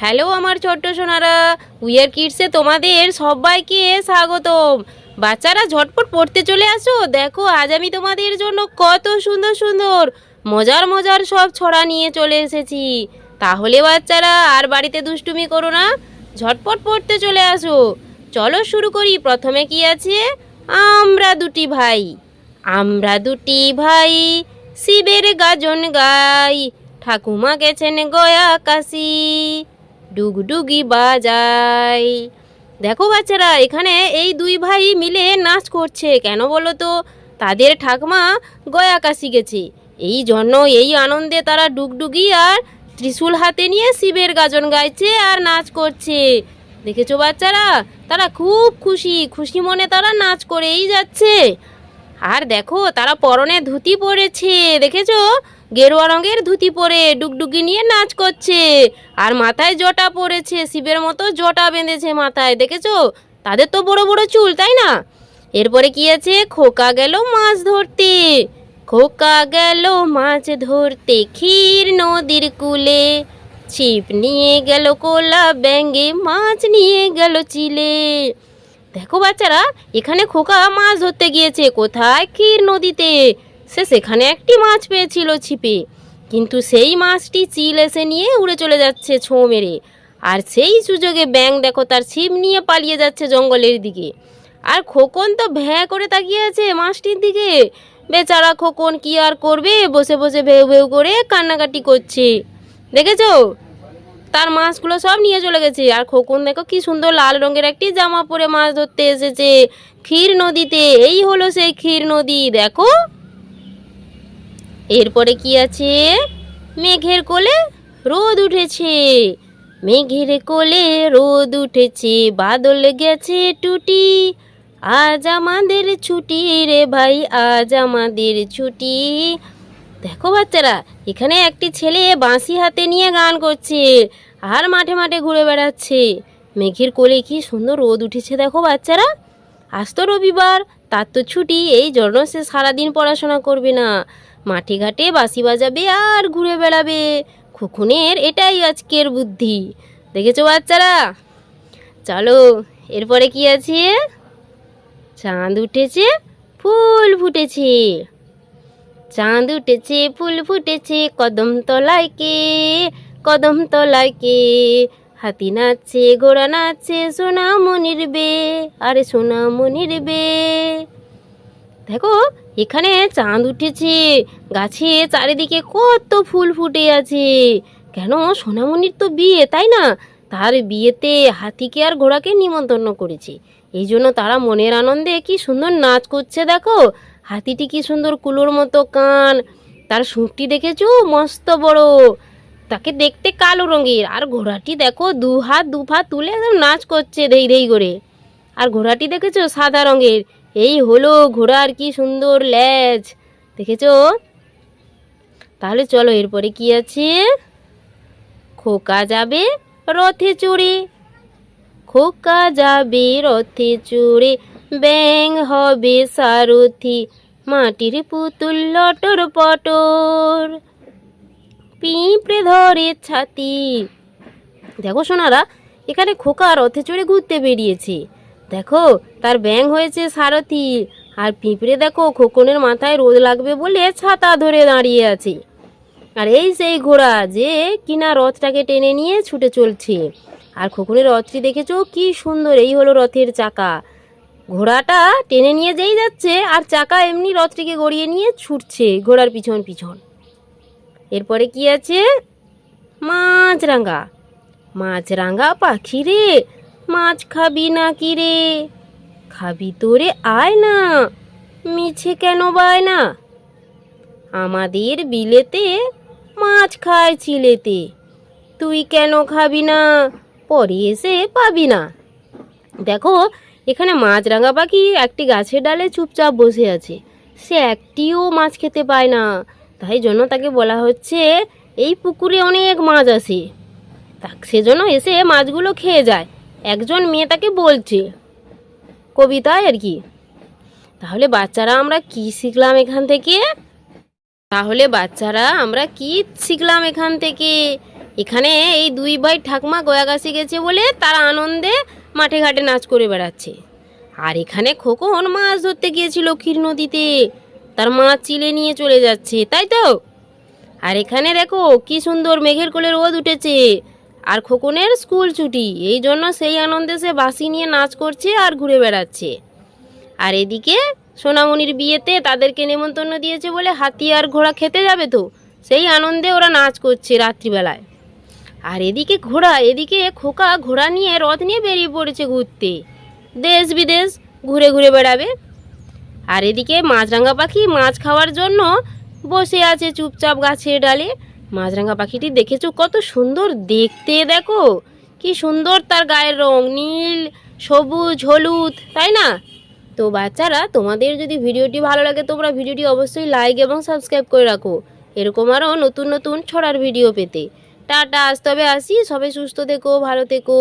Hello আমার ছোট্ট Sonara wear কিডসে তোমাদের সবাইকে স্বাগতম। বাচ্চারা ঝটপট পড়তে চলে আসো। দেখো, আজ আমি তোমাদের জন্য কত সুন্দর সুন্দর, মজার মজার সব ছড়া নিয়ে চলে এসেছি। তাহলে বাচ্চারা, আর বাড়িতে দুষ্টুমি করো না, ঝটপট পড়তে চলে আসো। চলো শুরু করি। প্রথমে কি আছে? আমরা দুটি ভাই। আমরা দুটি ভাই, শিবের গাজন গাই, ঠাকুমা গেছেন গয়া কাশি। ডুগডুগি বাজাই। দেখো বাচ্চারা, এখানে এই দুই ভাই মিলে নাচ করছে, কেন বলো তো? তাদের ঠাকমা গয়া কাশি গেছে। এই জন্য এই আনন্দে তারা ডুগডুগি আর ত্রিশূল হাতে নিয়ে শিবের গাজন গাইছে আর নাচ করছে। দেখেছ বাচ্চারা? তারা খুব খুশি খুশি মনে তারা নাচ করেই যাচ্ছে। আর দেখো, তারা পরনে ধুতি পরেছে, দেখেছ? গেরুয়া রঙের ধুতি পরে ডুগডুগি নিয়ে নাচ করছে। আর মাথায় জটা পরেছে শিবের মতো জটা বেঁধেছে মাথায়, দেখেছ? তাদের তো বড় বড় চুল, তাই না? এরপরে কি আছে? খোকা গেল মাছ ধরতে। খোকা গেল মাছ ধরতে ক্ষীর নদীর কুলে। ছিপ নিয়ে গেল কোলা ব্যাঙ্গে, মাছ নিয়ে গেল চিলে। দেখো বাচ্চারা, এখানে খোকা মাছ ধরতে গিয়েছে, কোথায়? ক্ষীর নদীতে। সে সেখানে একটি মাছ পেয়েছিল ছিপে। কিন্তু সেই মাছটি চিল এসে নিয়ে উড়ে চলে যাচ্ছে ছোঁ মেরে। আর সেই সুযোগে ব্যাং দেখো তার ছিপ নিয়ে পালিয়ে যাচ্ছে জঙ্গলের দিকে। আর খোকন তো ভ্যাঁ করে তাকিয়ে আছে মাছটির দিকে। বেচারা খোকন কি আর করবে? বসে বসে ভেউ ভেউ করে কান্নাকাটি করছে। দেখেছ? তার মাছগুলো সব নিয়ে চলে গেছে। আর খোকন দেখো কি সুন্দর লাল রঙের একটি জামা পরে মাছ ধরতে এসেছে। ক্ষীর নদীতে। এই হলো সেই ক্ষীর নদী। দেখো? এরপরে কি আছে? মেঘের কোলে রোদ উঠেছে। মেঘের কোলে রোদ উঠেছে, বাদল গেছে টুটি। আজ আমাদের ছুটি রে ভাই, আজ আমাদের ছুটি। দেখো বাচ্চারা, এখানে একটি ছেলে বাঁশি হাতে নিয়ে গান করছে আর মাঠে মাঠে ঘুরে বেড়াচ্ছে। মেঘের কোলে কি সুন্দর রোদ উঠেছে দেখো বাচ্চারা। আজ তো রবিবার, তার তো ছুটি, এই জন্য সে সারাদিন পড়াশোনা করবে না। মাঠে ঘাটে বাঁশি বাজাবে আর ঘুরে বেড়াবে। খুকুনের এটাই আজকের বুদ্ধি। দেখেছ বাচ্চারা? চলো, এরপরে কি আছে? চাঁদ উঠেছে, ফুল ফুটেছে। চাঁদ উঠেছে, ফুল ফুটেছে, কদম তলায় কে? কদম তলায় কে? হাতি নাচছে, ঘোড়া নাচছে সোনা মনির বে। আরে সোনা মনির বে। দেখো, এখানে চাঁদ উঠেছে, গাছে চারিদিকে কত ফুল ফুটে আছে। কেন? সোনামণির তো বিয়ে, তাই না? তার বিয়েতে হাতিকে আর ঘোড়াকে নিমন্ত্রণ করেছে। এই জন্য তারা মনের আনন্দে কি সুন্দর নাচ করছে, দেখো। হাতিটি কি সুন্দর কুলোর মতো কান। তার সুঁটটি দেখেছ? মস্ত বড়। তাকে দেখতে কালো রঙের। আর ঘোড়াটি দেখো দু হাত দু পা তুলে একদম নাচ করছে, ধেই ধেই করে। আর ঘোড়াটি দেখেছ? সাদা রঙের। এই হলো ঘোড়ার কি সুন্দর ল্যাজ দেখেছ? তাহলে চলো এরপরে কি আছে? খোকা যাবে রথে চড়ে। খোকা যাবে রথে চড়ে ব্যাং হবে সারথি, মাটির পুতুল লটর পটর। পিঁপড়ে ধরে ছাতি। দেখো সোনারা, এখানে খোকা রথে চড়ে ঘুরতে বেরিয়েছে। দেখো, তার ব্যাং হয়েছে সারথি। আর পিঁপড়ে দেখো, খোকনের মাথায় রোদ লাগবে বলে ছাতা ধরে দাঁড়িয়ে আছে। আর এই সেই ঘোড়া যে কিনা রথটাকে টেনে নিয়ে ছুটে চলছে। আর খোকনের রথটি দেখেছ? কি সুন্দর, এই হলো রথের চাকা। ঘোড়াটা টেনে নিয়ে যেই যাচ্ছে, আর চাকা এমনি রথটিকে গড়িয়ে নিয়ে ছুটছে ঘোড়ার পিছন পিছন। এরপরে কি আছে? মাছরাঙা। মাছরাঙা পাখি রে মাছ খাবি না কি রে? খাবি তোরে আয় না, মিছে কেন বায় না? আমাদের বিলেতে মাছ খায় চিলেতে, তুই কেন খাবি না? পরে এসে পাবি না। দেখো, এখানে মাছরাঙা পাখি একটি গাছের ডালে চুপচাপ বসে আছে। সে একটিও মাছ খেতে পায় না। তাই জন্য তাকে বলা হচ্ছে, এই পুকুরে অনেক মাছ আসে তা সেজন্য এসে মাছগুলো খেয়ে যায়। একজন মেয়ে তাকে বলছে কবিতায় আর কি। তাহলে বাচ্চারা আমরা কি শিখলাম এখান থেকে? তাহলে বাচ্চারা আমরা কি শিখলাম এখান থেকে? এখানে এই দুই ভাই ঠাকমা গয়াগাছি গেছে বলে তারা আনন্দে মাঠে ঘাটে নাচ করে বেড়াচ্ছে। আর এখানে খোকন মাছ ধরতে গিয়েছিল ক্ষীর নদীতে। তার মাছ চিলে নিয়ে চলে যাচ্ছে, তাই তো? আর এখানে দেখো, কি সুন্দর মেঘের কোলে রোদ উঠেছে। আর খোকনের স্কুল ছুটি, এই জন্য সেই আনন্দে সে বাসি নিয়ে নাচ করছে আর ঘুরে বেড়াচ্ছে। আর এদিকে সোনামণির বিয়েতে তাদেরকে নেমন্তন্ন দিয়েছে বলে হাতি আর ঘোড়া খেতে যাবে তো, সেই আনন্দে ওরা নাচ করছে রাত্রিবেলায়। আর এদিকে ঘোড়া, এদিকে খোকা ঘোড়া নিয়ে রথ নিয়ে বেরিয়ে পড়েছে ঘুরতে। দেশ বিদেশ ঘুরে ঘুরে বেড়াবে। আর এদিকে মাছরাঙা পাখি মাছ খাওয়ার জন্য বসে আছে চুপচাপ গাছের ডালে। মাছরাঙা পাখিটি দেখেছ? কত সুন্দর দেখতে, দেখো। কি সুন্দর তার গায়ের রং, নীল, সবুজ, হলুদ, তাই না? তো বাচ্চারা, তোমাদের যদি ভিডিওটি ভালো লাগে, তোমরা ভিডিওটি অবশ্যই লাইক এবং সাবস্ক্রাইব করে রাখো। এরকম আরও নতুন নতুন ছড়ার ভিডিও পেতে। টাটা, আজ তবে আসি। সবাই সুস্থ থেকো, ভালো থেকো।